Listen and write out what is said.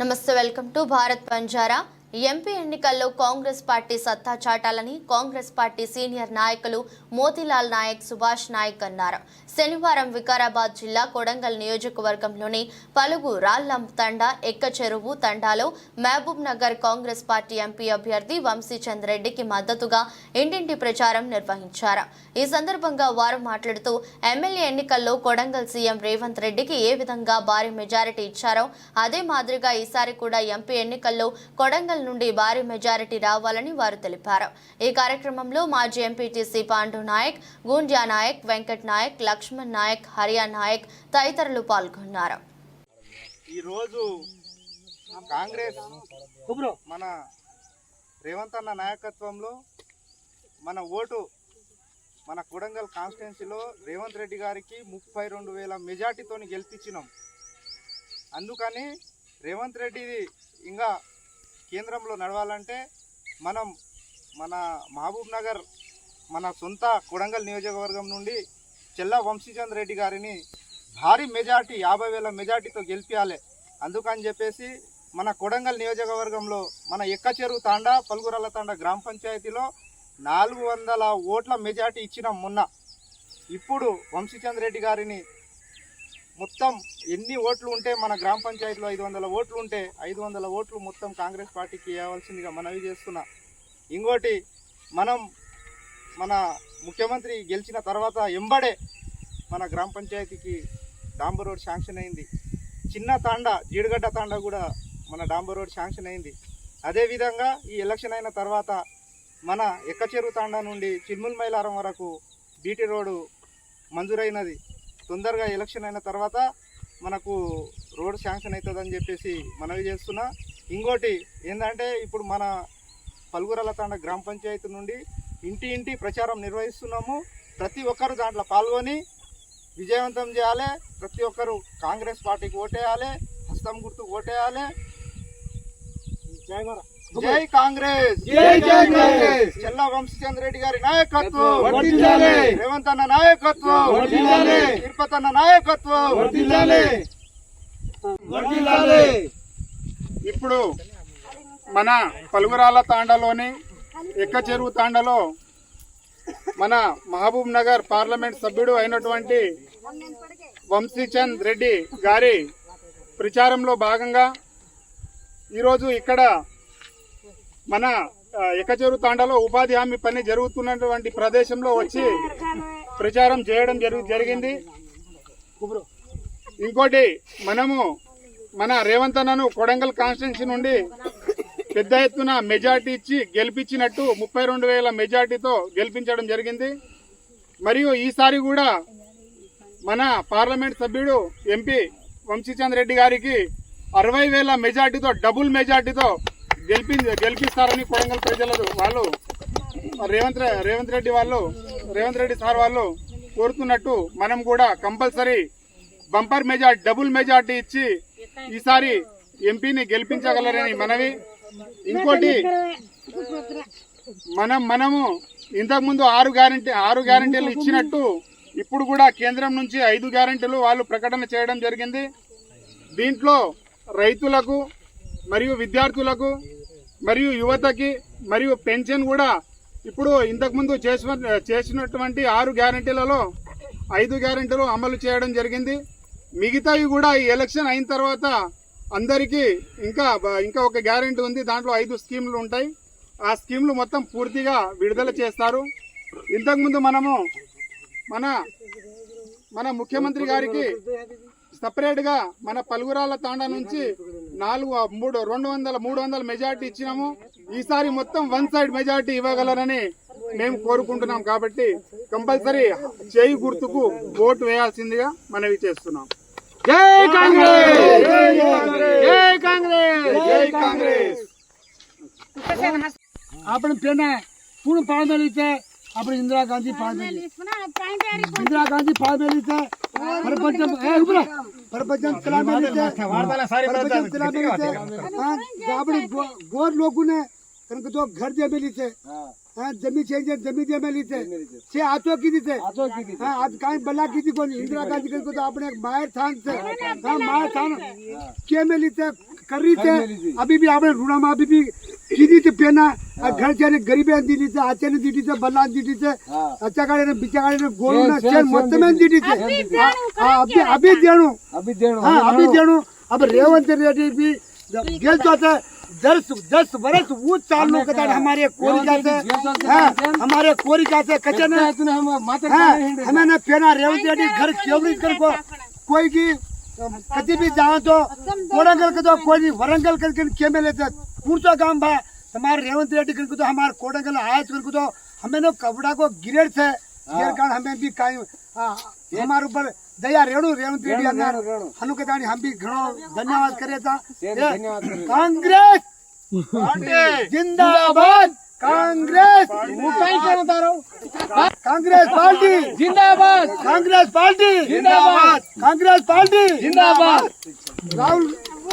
నమస్తే welcome to Bharat Panjara. MP ఎన్నికల్లో Congress party సత్తా చాటాలని కాంగ్రెస్ పార్టీ సీనియర్ నాయకులు మోతీలాల్ నాయక్ సుభాష్ నాయక్ అన్నారు. శనివారం వికారాబాద్ జిల్లా కొడంగల్ నియోజకవర్గంలోని పలుగు రాళ్ళం తండా ఎక్కచెరువు తండాలో మహబూబ్ నగర్ కాంగ్రెస్ పార్టీ ఎంపీ అభ్యర్థి వంశీచంద్ రెడ్డికి మద్దతుగా ఇంటింటి ప్రచారం నిర్వహించారు. ఈ సందర్భంగా వారు మాట్లాడుతూ ఎమ్మెల్యే ఎన్నికల్లో కొడంగల్ సీఎం రేవంత్ రెడ్డికి ఏ విధంగా భారీ మెజారిటీ ఇచ్చారో అదే మాదిరిగా ఈసారి కూడా ఎంపీ ఎన్నికల్లో కొడంగల్ నుండి భారీ మెజారిటీ రావాలని వారు తెలిపారు. ఈ కార్యక్రమంలో మాజీ ఎంపీటీసీ పాండు నాయక్ గూండ్యా నాయక్ వెంకట్ నాయక్ లక్ష్మణ్ నాయక్ హరియా నాయక్ తదితరులు పాల్గొన్నారు. ఈరోజు కాంగ్రెస్ మన రేవంత్ అన్న నాయకత్వంలో మన ఓటు మన కొడంగల్ కాన్స్టిట్యున్సీలో రేవంత్ రెడ్డి గారికి ముప్పై రెండు వేల మెజార్టీతోని గెలిపించినాం. అందుకని రేవంత్ రెడ్డి ఇంకా కేంద్రంలో నడవాలంటే మనం మన మహబూబ్ నగర్ మన సొంత కొడంగల్ నియోజకవర్గం నుండి చెల్లా వంశీచంద్ రెడ్డి గారిని భారీ మెజార్టీ యాభై వేల మెజార్టీతో గెలిపించాలి అందుకని చెప్పేసి మన కొడంగల్ నియోజకవర్గంలో మన ఎక్కచెరువు తాండా పలుగురల్ల తాండా గ్రామ పంచాయతీలో నాలుగు వందల ఓట్ల మెజార్టీ ఇచ్చిన మొన్న. ఇప్పుడు వంశీచంద్ రెడ్డి గారిని మొత్తం ఎన్ని ఓట్లు ఉంటే మన గ్రామ పంచాయతీలో ఐదు వందల ఓట్లు ఉంటే ఐదు వందల ఓట్లు మొత్తం కాంగ్రెస్ పార్టీకి ఇవ్వాల్సిందిగా మనవి చేస్తున్నా. ఇంకోటి మనం మన ముఖ్యమంత్రి గెలిచిన తర్వాత ఎంబడే మన గ్రామ పంచాయతీకి డాంబర్ రోడ్ శాంక్షన్ అయింది. చిన్న తాండా జీడిగడ్డ తాండా కూడా మన డాంబర్ రోడ్ శాంక్షన్ అయింది. అదేవిధంగా ఈ ఎలక్షన్ అయిన తర్వాత మన ఎక్కచెరువు తాండా నుండి చిన్ముల్ మైలారం వరకు బీటీ రోడ్డు మంజూరైనది. తొందరగా ఎలక్షన్ అయిన తర్వాత మనకు రోడ్ శాంక్షన్ అవుతుందని చెప్పేసి మనవి చేస్తున్నా. ఇంకోటి ఏంటంటే ఇప్పుడు మన పలుగురల తాండ గ్రామ పంచాయతీ నుండి ఇంటి ఇంటి ప్రచారం నిర్వహిస్తున్నాము. ప్రతి ఒక్కరు దాంట్లో పాల్గొని విజయవంతం చేయాలి. ప్రతి ఒక్కరు కాంగ్రెస్ పార్టీకి ఓటేయాలి. హస్తం గుర్తు ఓటేయాలి. జై కాంగ్రెస్! చెల్లా వంశీచంద్ర రెడ్డి గారి నాయకత్వం! రేవంత్ అన్న నాయకత్వం! తిరుపతి అన్న నాయకత్వం! ఇప్పుడు మన పలుగురాల తాండాలోని ఎక్క చెరువు తాండాలో మన మహబూబ్ నగర్ పార్లమెంట్ సభ్యుడు అయినటువంటి వంశీచంద్ రెడ్డి గారి ప్రచారంలో భాగంగా ఈరోజు ఇక్కడ మన ఎకచెరు తాండాలో ఉపాధి హామీ పని జరుగుతున్నటువంటి ప్రదేశంలో వచ్చి ప్రచారం చేయడం జరుగు జరిగింది. ఇంకోటి మనము మన రేవంత్ అన్నను కొడంగల్ కాన్స్టిట్యున్సీ నుండి పెద్ద ఎత్తున మెజార్టీ ఇచ్చి గెలిపించినట్టు ముప్పై రెండు వేల మెజార్టీతో గెలిపించడం జరిగింది. మరియు ఈసారి కూడా మన పార్లమెంట్ సభ్యుడు ఎంపీ వంశీచంద్ రెడ్డి గారికి అరవై వేల మెజార్టీతో డబుల్ మెజార్టీతో గెలిపి గెలిపిస్తారని కొడంగల్ ప్రజలు వాళ్ళు రేవంత్ రేవంత్ రెడ్డి వాళ్ళు రేవంత్ రెడ్డి సార్ వాళ్ళు కోరుతున్నట్టు మనం కూడా compulsory bumper majority double majority ఇచ్చి ఈసారి ఎంపీని గెలిపించగలరని మనవి. ఇంకోటి మనం మనము ఇంతకుముందు ఆరు గ్యారంటీ ఆరు గ్యారంటీలు ఇచ్చినట్టు ఇప్పుడు కూడా కేంద్రం నుంచి ఐదు గ్యారంటీలు వాళ్ళు ప్రకటన చేయడం జరిగింది. దీంట్లో రైతులకు మరియు విద్యార్థులకు మరియు యువతకి మరియు పెన్షన్ కూడా ఇప్పుడు ఇంతకుముందు చేసిన చేసినటువంటి ఆరు గ్యారంటీలలో ఐదు గ్యారంటీలు అమలు చేయడం జరిగింది. మిగతావి కూడా ఈ ఎలక్షన్ అయిన తర్వాత అందరికీ ఇంకా ఇంకా ఒక గ్యారంటీ ఉంది. దాంట్లో ఐదు స్కీములు ఉంటాయి. ఆ స్కీములు మొత్తం పూర్తిగా విడుదల చేస్తారు. ఇంతకుముందు మనము మన మన ముఖ్యమంత్రి గారికి సపరేట్గా మన పలుగురాల తాండా నుంచి నాలుగు మూడు రెండు వందల మూడు వందల మెజార్టీ ఇచ్చినాము. ఈసారి మొత్తం వన్ సైడ్ మెజార్టీ ఇవ్వగలరని మేము కోరుకుంటున్నాం కాబట్టి కంపల్సరీ చేయి గుర్తుకు ఓటు వేయాల్సిందిగా మనవి చేస్తున్నాం. జై కాంగ్రెస్! આપણે ઇન્દિરા ગાંધી ફાર્મેલી ઇન્દિરા ગાંધી ફાર્મેલી છે. પરપંચમ એ ઉભરા પરપંચમ કલામેલી છે. પરપંચમ કલામેલી છે. આપણે ગોર લોકોને કારણ કે તો ઘર જમેલી છે હા. જમીન છે જે જમીન જમેલી છે છે. આતો કીધી છે. હા આજ કાંઈ બલા કીધી કોની ઇન્દિરા ગાંધી કરી તો આપણે માયર થાન છે. હા માયર થાન કેમેલી છે? કરી છે? અભી બી આપણે રૂણામાં અભી भी कीधी थी पेना घर से गरीबे दिली थे आचे ने दिली थे बल्ला दिली थे अच्छा गाड़ी ने बिचा गाड़ी ने गोरू ने चेन मत में दिली थे हाँ, अभी अभी देणु अभी देणु हाँ अभी देणु अब रेवंत रेड्डी भी गेल तो थे दस दस वर्ष वो चालू कदा हमारे कोरिका से हाँ, हमारे कोरिका से कचे ने हम माता हाँ, हमें ना पेना रेवंत रेड्डी घर केवड़ी कर को कोई की कभी भी जाओ तो कोडंगल के तो कोई नहीं वरंगल के के के में लेते पूर्चा काम भा हमारे रेवंत रेड्डी के तो हमारे कोडंगल आयत कर तो हमें नो कपड़ा को गिरेड से गिर कारण हमें भी काई हाँ, हमारे ऊपर दया रेणु रेवंत रेड्डी अगर हनु के दानी हम भी घणो धन्यवाद करे था धन्यवाद करे। कांग्रेस जिंदाबाद कांग्रेस कांग्रेस पार्टी जिंदाबाद कांग्रेस पार्टी जिंदाबाद कांग्रेस पार्टी जिंदाबाद राहुल